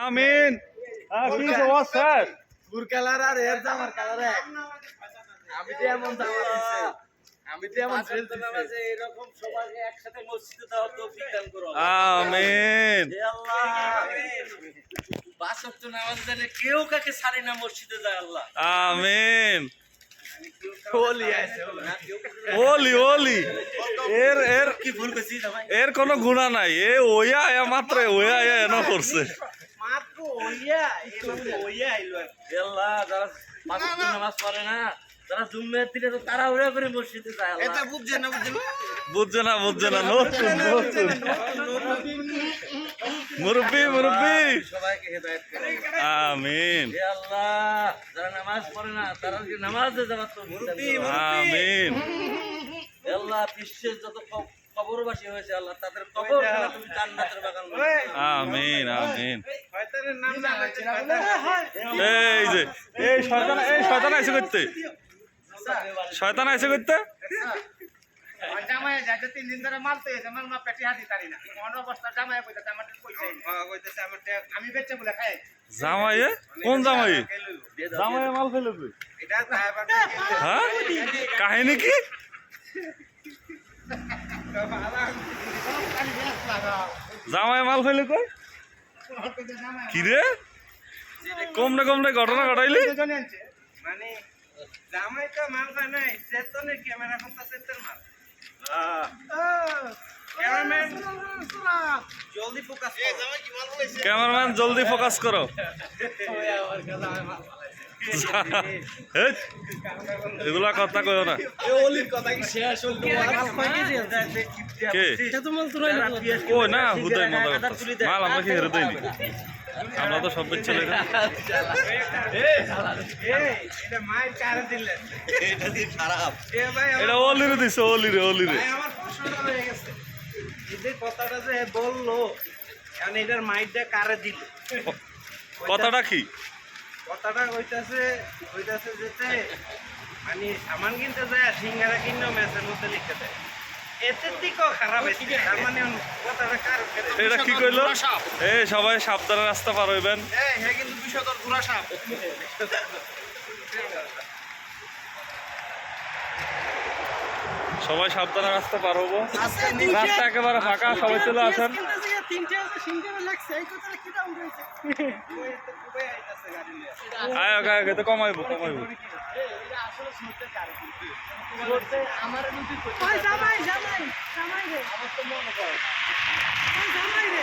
আমিন। হ্যাঁ, কি খবর স্যার? গুর কালার আর এর জামার কালার। আমি তো এমন জামা দিছি। আমি তো এমন ড্রেস দিছি। এরকম সবাইকে একসাথে মসজিদে দেওয়ার তৌফিক দান করো আমিন। হে আল্লাহ। নামাজ দিলে কেউ কাকে ছাড়ে না মসজিদে যায় আল্লাহ। আমিন। ওলি ওলি এর এর কি ভুল এর কোনো গুণা নাই। এ ওয়া মাত্র ওয়া এন করছে। ওইয়া ওইয়া আইলো আল্লাহ যারা পাঁচ নামাজ পড়ে না যারা জুম্মের দিনে তো তারা ওরা করে মসজিদে যায় এটা বুঝছে না বুঝছে না? বুঝছে না বুঝছে না নতুন নতুন মুরব্বি মুরব্বি। সবাইকে হেদায়েত করো। আমিন। হে আল্লাহ যারা নামাজ পড়ে না তারা কি নামাজে যাওয়ার তো আমিন। হে আল্লাহ বিশ্বের যত কবরবাসী হয়েছে আল্লাহ তাদের কবর তুমি জান্নাতের বাগান আমিন আমিন। শয়তানের নাম জানাচ্ছে এই যে এই শয়তান এই শয়তান আইছে করতে। শয়তান আইছে করতে? জামাই যাইতে তিন দিন ধরে মারতে আমার মা পেটি হাতি তারি না। কোন অবস্থা জামাই কইতে আমার টাকা আমি বেচে বলে খাই। জামাইয়ে কোন জামাই? জামাই মাল ফেলে তুই হ্যাঁ? কাহিনী কি? জামাই মাল ফেলে কই? কি রে কমনে কমনে ঘটনা ঘটাইলি? মানে জামাই তো মাল খায় নাই চেতনের ক্যামেরা করতেছে তোর মাল। ক্যামেরাম্যান জলদি ফোকাস কর। এগুলা কথা কইও না। কই না। হুদাই মজা মাল আমরা কি হেরে দেয়নি আমরা তো সব বেচে লেগে এটা অলিরে দিছে অলিরে অলিরে। ভাই, আমার প্রশ্নটা গেছে। এই যে কথাটা যে বলল এখন এটার মাইরটা কারে দিল? কথাটা কি? কথাটা হইতাছে হইতাছে যেতে মানে সামান কিনতে যায় সিঙ্গারা ম্যাচের মধ্যে লিখে দেয়। মানে কথাটা কার এটা কি কইলো? এই সবাই সাবধানে রাস্তা পার হইবেন। এই কিন্তু বিষয়টা ঘোরা সাপ। সবাই সাবধানে রাস্তা পার হব। রাস্তা একেবারে ফাঁকা সবাই চলে আসেন। আয় আয় আয় তো কমাইবো কমাইবো। জামাই জামাই জামাই রে। আমার তো মনে হয় জামাই রে।